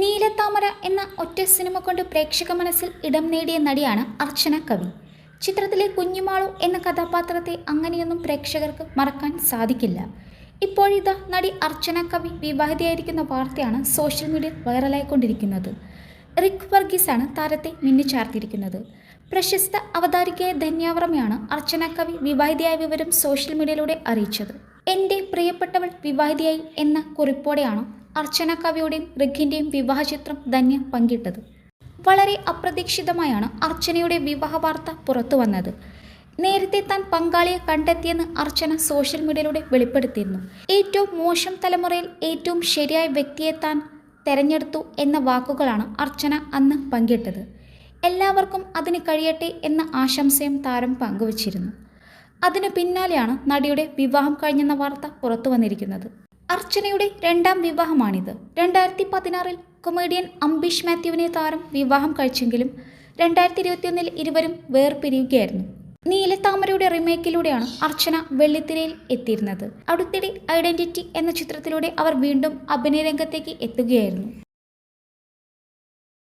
നീലത്താമര എന്ന ഒറ്റ സിനിമ കൊണ്ട് പ്രേക്ഷക മനസ്സിൽ ഇടം നേടിയ നടിയാണ് അർച്ചന കവി. ചിത്രത്തിലെ കുഞ്ഞുമാളു എന്ന കഥാപാത്രത്തെ അങ്ങനെയൊന്നും പ്രേക്ഷകർക്ക് മറക്കാൻ സാധിക്കില്ല. ഇപ്പോഴിതാ നടി അർച്ചന കവി വിവാഹിതയായിരിക്കുന്ന വാർത്തയാണ് സോഷ്യൽ മീഡിയയിൽ വൈറലായിക്കൊണ്ടിരിക്കുന്നത്. റിക് വർഗീസാണ് താരത്തെ മിന്നിച്ചാർത്തിയിരിക്കുന്നത് പ്രശസ്ത അവതാരികയായ ധന്യാവറമയാണ് അർച്ചന കവി വിവാഹിതയായ വിവരം സോഷ്യൽ മീഡിയയിലൂടെ അറിയിച്ചത്. എന്റെ പ്രിയപ്പെട്ടവൾ വിവാഹിതയായി എന്ന കുറിപ്പോടെയാണ് അർച്ചന കവിയുടെയും റിഖിന്റെയും വിവാഹ ചിത്രം ധന്യ പങ്കിട്ടത്. വളരെ അപ്രതീക്ഷിതമായാണ് അർച്ചനയുടെ വിവാഹ വാർത്ത പുറത്തു വന്നത്. നേരത്തെ താൻ പങ്കാളിയെ കണ്ടെത്തിയെന്ന് അർച്ചന സോഷ്യൽ മീഡിയയിലൂടെ വെളിപ്പെടുത്തിയിരുന്നു. ഏറ്റവും മോശം തലമുറയിൽ ഏറ്റവും ശരിയായ വ്യക്തിയെ താൻ തെരഞ്ഞെടുത്തു എന്ന വാക്കുകളാണ് അർച്ചന അന്ന് പങ്കിട്ടത്. എല്ലാവർക്കും അതിന് കഴിയട്ടെ എന്ന ആശംസയും താരം പങ്കുവച്ചിരുന്നു. അതിനു പിന്നാലെയാണ് നടിയുടെ വിവാഹം കഴിഞ്ഞെന്ന വാർത്ത പുറത്തു വന്നിരിക്കുന്നത്. അർച്ചനയുടെ രണ്ടാം വിവാഹമാണിത്. രണ്ടായിരത്തി പതിനാറിൽ കൊമേഡിയൻ അംബീഷ് മാത്യുവിനെ താരം വിവാഹം കഴിച്ചെങ്കിലും രണ്ടായിരത്തി ഇരുപത്തിയൊന്നിൽ ഇരുവരും വേർപിരിയുകയായിരുന്നു. നീലത്താമരയുടെ റിമേക്കിലൂടെയാണ് അർച്ചന വെള്ളിത്തിരയിൽ എത്തിയിരുന്നത്. അടുത്തിടെ ഐഡന്റിറ്റി എന്ന ചിത്രത്തിലൂടെ അവർ വീണ്ടും അഭിനയരംഗത്തേക്ക് എത്തുകയായിരുന്നു.